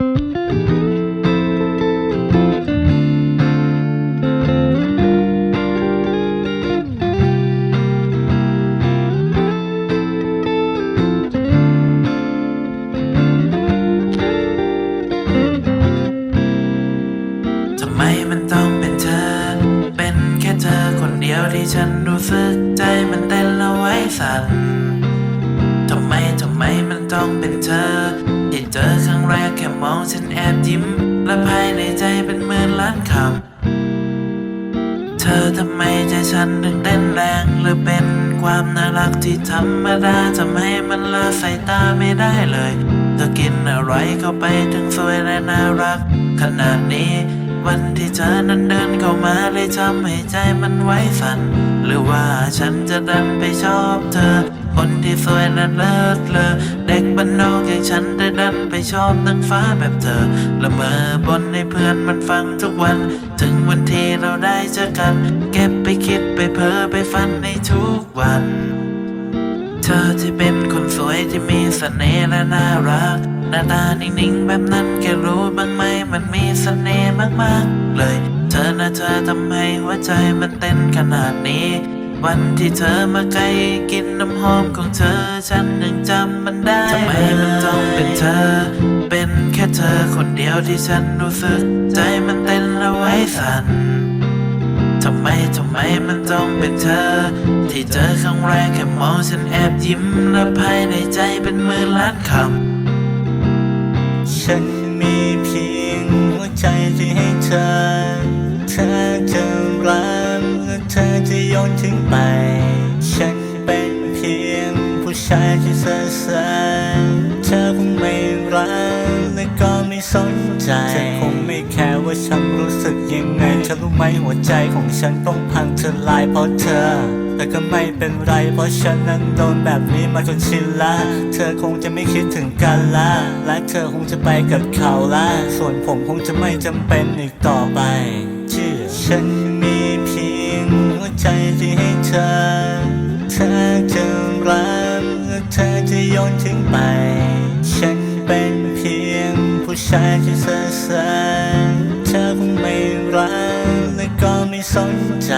ทำไมมันต้องเป็นเธอเป็นแค่เธอคนเดียวที่ฉันรู้สึกใจมันเต้นแล้วไว้สั่นทำไม ทำไมมันต้องเป็นเธอ เจอครั้งแรกแค่มองฉันแอบยิ้ม และภายในใจเป็นหมื่นล้านคำ เธอทำไมใจฉันถึงเต้นแรงหรือเป็นความน่ารักที่ธรรมดาทำให้มันละสายตาไม่ได้เลยเธอกินอะไรเข้าไปถึงสวยและน่ารัก ขนาดนี้วันที่เธอนั้นเดินเข้ามาเลยทำให้ใจมันไว้สั่นหรือว่าฉันจะดันไปชอบเธอ คนที่สวยและเลิศเลอเด็กบ้านนอกอย่างฉันได้ดันไปชอบนางฟ้าแบบเธอละเมอบนให้เพื่อนมันฟังทุกวัน ถึงวันที่เราได้เจอกัน เก็บไปคิดไปเพ้อไปฝันในทุกวัน เธอที่เป็นคนสวยที่มีเสน่ห์และน่ารักหน้าตานิ่งๆแบบนั้นแกรู้บ้างไหมมันมีเสน่ห์มากๆเลย เธอนะเธอทำให้หัวใจมันเต้นขนาดนี้ วันที่เธอมาใกลกินน้ำหอมของเธอ ฉันยังจำมันได้ทำไมมันต้องเป็นเธอ เป็นแค่เธอคนเดียวที่ฉันรู้สึก ใจมันเต้นแล้วไว้สั่นทำไมทำไมมันต้องเป็นเธอ ที่เจอครั้งแรกแค่มองฉันแอบยิ้มและภายในใจเป็นมื่นล้านคฉันมีเพียงหัวใจที่ให้เธอ เธอจะ ชายที่เสื่อสเธอคงไม่รักและก็ไม่สนใจเธอคงไม่แคร์ว่าฉันรู้สึกยังไงเธอรู้ไหมหัวใจของฉันต้องพังทลายเพราะเธอ แต่ก็ไม่เป็นไร เพราะฉันนั้นโดนแบบนี้มาจนชินละเธอคงจะไม่คิดถึงกันละและเธอคงจะไปกับเขาละส่วนผมคงจะไม่จำเป็นอีกต่อไปเชื่ฉันมีเพียงหัวใจที่ให้เธอ ชายที่เสื่อสารเธอคงไม่รักและก็ไม่สนใจ